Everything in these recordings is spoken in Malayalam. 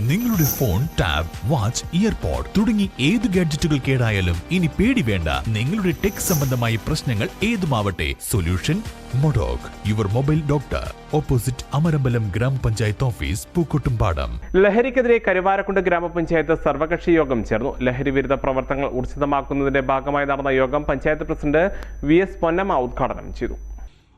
നിങ്ങളുടെ ഫോൺ ടാബ് വാച്ച് ഇയർപോഡ് തുടങ്ങി ഏത് ഗാഡ്ജറ്റുകൾ കേടായാലും ഇനി പേടി വേണ്ട. നിങ്ങളുടെ ടെക് സംബന്ധമായ പ്രശ്നങ്ങൾ ഏതുമാവട്ടെ. Solution Modoc. Your mobile doctor. Opposite Amarambalam grama panchayat office Pookkottumpadam. ലഹരിക്കെതിരെ കരുവാരക്കുണ്ട് ഗ്രാമപഞ്ചായത്ത് സർവകക്ഷി യോഗം ചേർന്നു. ലഹരി വിരുദ്ധ പ്രവർത്തനങ്ങൾ ഊർജിതമാക്കുന്നതിന്റെ ഭാഗമായി നടന്ന യോഗം panchayat president V S Ponnamma ഉദ്ഘാടനം ചെയ്തു.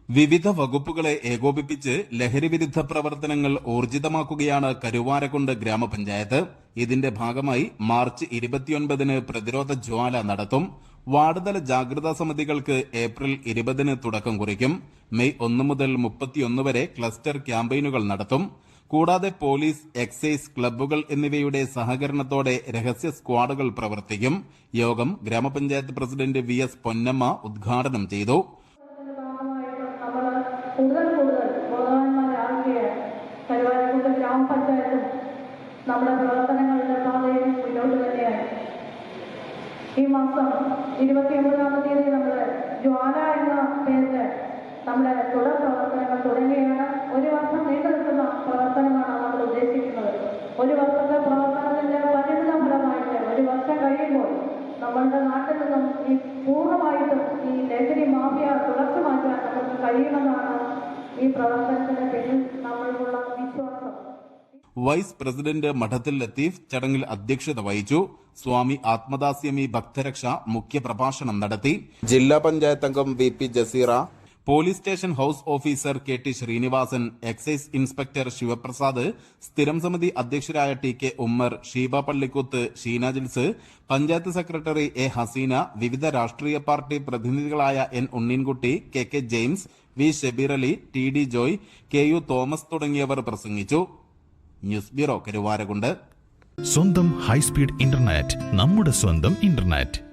വിവിധ വകുപ്പുകളെ ഏകോപിപ്പിച്ച് ലഹരി വിരുദ്ധ പ്രവർത്തനങ്ങൾ ഊർജിതമാക്കുകയാണ് കരുവാരക്കുണ്ട് ഗ്രാമപഞ്ചായത്ത്. ഇതിന്റെ ഭാഗമായി മാർച്ച് ഇരുപത്തിയൊൻപതിന് പ്രതിരോധ ജ്വാല നടത്തും. വാർഡുതല ജാഗ്രതാ സമിതികൾക്ക് ഏപ്രിൽ ഇരുപതിന് തുടക്കം കുറിക്കും. മെയ് ഒന്ന് മുതൽ മുപ്പത്തിയൊന്ന് വരെ ക്ലസ്റ്റർ ക്യാമ്പയിനുകൾ നടത്തും. കൂടാതെ പോലീസ് എക്സൈസ് ക്ലബ്ബുകൾ എന്നിവയുടെ സഹകരണത്തോടെ രഹസ്യ സ്ക്വാഡുകൾ പ്രവർത്തിക്കും. യോഗം ഗ്രാമപഞ്ചായത്ത് പ്രസിഡന്റ് വി എസ് പൊന്നമ്മ ഉദ്ഘാടനം ചെയ്തു. കൂടുതൽ കൂടുതൽ ബോധവാന്മാരാകുകയാണ് കരുവാരക്കുണ്ട് ഗ്രാമപഞ്ചായത്തും നമ്മുടെ പ്രവർത്തനങ്ങളുടെ പാതയിൽ മുന്നോട്ട് തന്നെയാണ്. ഈ മാസം ഇരുപത്തിയൊമ്പതാം തീയതി നമ്മൾ ജ്വാല എന്ന പേരിൽ നമ്മുടെ തുടർ പ്രവർത്തനങ്ങൾ തുടങ്ങുകയാണ് ഒരു വർഷം നീണ്ടു നിൽക്കുന്ന പ്രവർത്തനമാണ് നമ്മൾ ഉദ്ദേശിക്കുന്നത്. ഒരു വർഷത്തെ പ്രവർത്തനത്തിന്റെ പരിണിത ഫലമായിട്ട് ഒരു വർഷം കഴിയുമ്പോൾ നമ്മളുടെ നാട്ടിൽ നിന്നും ഈ പൂർണമായിട്ടും ഈ ലഹരി മാഫിയ കഴിയുമെന്നാണ് ഈ പ്രവർത്തനത്തിന്റെ പിന്നിൽ നമ്മൾക്കുള്ള വിശ്വാസം. വൈസ് പ്രസിഡന്റ് മഠത്തിൽ ലത്തീഫ് ചടങ്ങിൽ അധ്യക്ഷത വഹിച്ചു. സ്വാമി ആത്മദാസ്യമി ഭക്തരക്ഷ മുഖ്യ പ്രഭാഷണം നടത്തി. ജില്ലാ പഞ്ചായത്ത് അംഗം V P Jaseera police station house officer K T Sreenivasan excise inspector Sivaprasad സ്ഥിരം സമിതി അധ്യക്ഷരായ T K Ummer Sheeba Pallikkuth Sheena Jils panchayat secretary A Haseena വിവിധ രാഷ്ട്രീയ party പ്രതിനിധികളായ N Unneenkutty K K James V Shebeer Ali T D Joy K U Thomas തുടങ്ങിയവർ പ്രസംഗിച്ചു. News bureau Karuvarakundu. സ്വന്തം ഹൈസ്പീഡ് ഇന്റർനെറ്റ് നമ്മുടെ സ്വന്തം ഇന്റർനെറ്റ്.